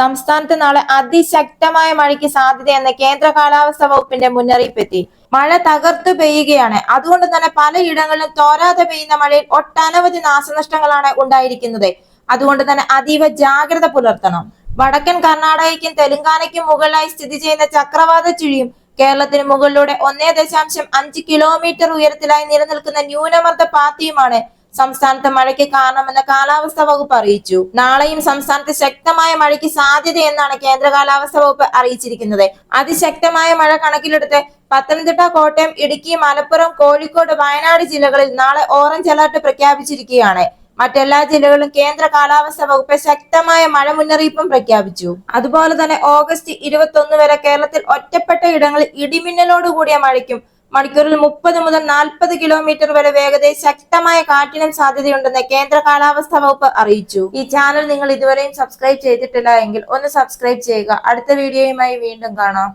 സംസ്ഥാനത്ത് നാളെ അതിശക്തമായ മഴയ്ക്ക് സാധ്യതയെന്ന് കേന്ദ്ര കാലാവസ്ഥാ വകുപ്പിന്റെ മുന്നറിയിപ്പ് എത്തി മഴ തകർത്തു പെയ്യുകയാണ്. അതുകൊണ്ട് തന്നെ പലയിടങ്ങളിലും തോരാതെ പെയ്യുന്ന മഴയിൽ ഒട്ടനവധി നാശനഷ്ടങ്ങളാണ് ഉണ്ടായിരിക്കുന്നത്. അതുകൊണ്ട് തന്നെ അതീവ ജാഗ്രത പുലർത്തണം. വടക്കൻ കർണാടകയ്ക്കും തെലങ്കാനയ്ക്കും മുകളിലായി സ്ഥിതി ചെയ്യുന്ന ചക്രവാത ചുഴിയും കേരളത്തിന് മുകളിലൂടെ ഒന്നേ ദശാംശം അഞ്ച് കിലോമീറ്റർ ഉയരത്തിലായി നിലനിൽക്കുന്ന ന്യൂനമർദ്ദ പാത്തിയുമാണ് സംസ്ഥാനത്ത് മഴയ്ക്ക് കാരണമെന്ന് കാലാവസ്ഥാ വകുപ്പ് അറിയിച്ചു. നാളെയും സംസ്ഥാനത്ത് ശക്തമായ മഴയ്ക്ക് സാധ്യതയെന്നാണ് കേന്ദ്ര കാലാവസ്ഥാ വകുപ്പ് അറിയിച്ചിരിക്കുന്നത്. അതിശക്തമായ മഴ കണക്കിലെടുത്ത് പത്തനംതിട്ട കോട്ടയം ഇടുക്കി മലപ്പുറം കോഴിക്കോട് വയനാട് ജില്ലകളിൽ നാളെ ഓറഞ്ച് അലർട്ട് പ്രഖ്യാപിച്ചിരിക്കുകയാണ്. മറ്റെല്ലാ ജില്ലകളിലും കേന്ദ്ര കാലാവസ്ഥാ വകുപ്പ് ശക്തമായ മഴ മുന്നറിയിപ്പും പ്രഖ്യാപിച്ചു. അതുപോലെ തന്നെ ഓഗസ്റ്റ് ഇരുപത്തി വരെ കേരളത്തിൽ ഒറ്റപ്പെട്ട ഇടങ്ങളിൽ ഇടിമിന്നലോടുകൂടിയ മഴയ്ക്കും മണിക്കൂറിൽ മുപ്പത് മുതൽ നാൽപ്പത് കിലോമീറ്റർ വരെ വേഗതയിൽ ശക്തമായ കാറ്റിനും സാധ്യതയുണ്ടെന്ന് കേന്ദ്ര കാലാവസ്ഥാ വകുപ്പ് അറിയിച്ചു. ഈ ചാനൽ നിങ്ങൾ ഇതുവരെയും സബ്സ്ക്രൈബ് ചെയ്തിട്ടില്ല എങ്കിൽ ഒന്ന് സബ്സ്ക്രൈബ് ചെയ്യുക. അടുത്ത വീഡിയോയുമായി വീണ്ടും കാണാം.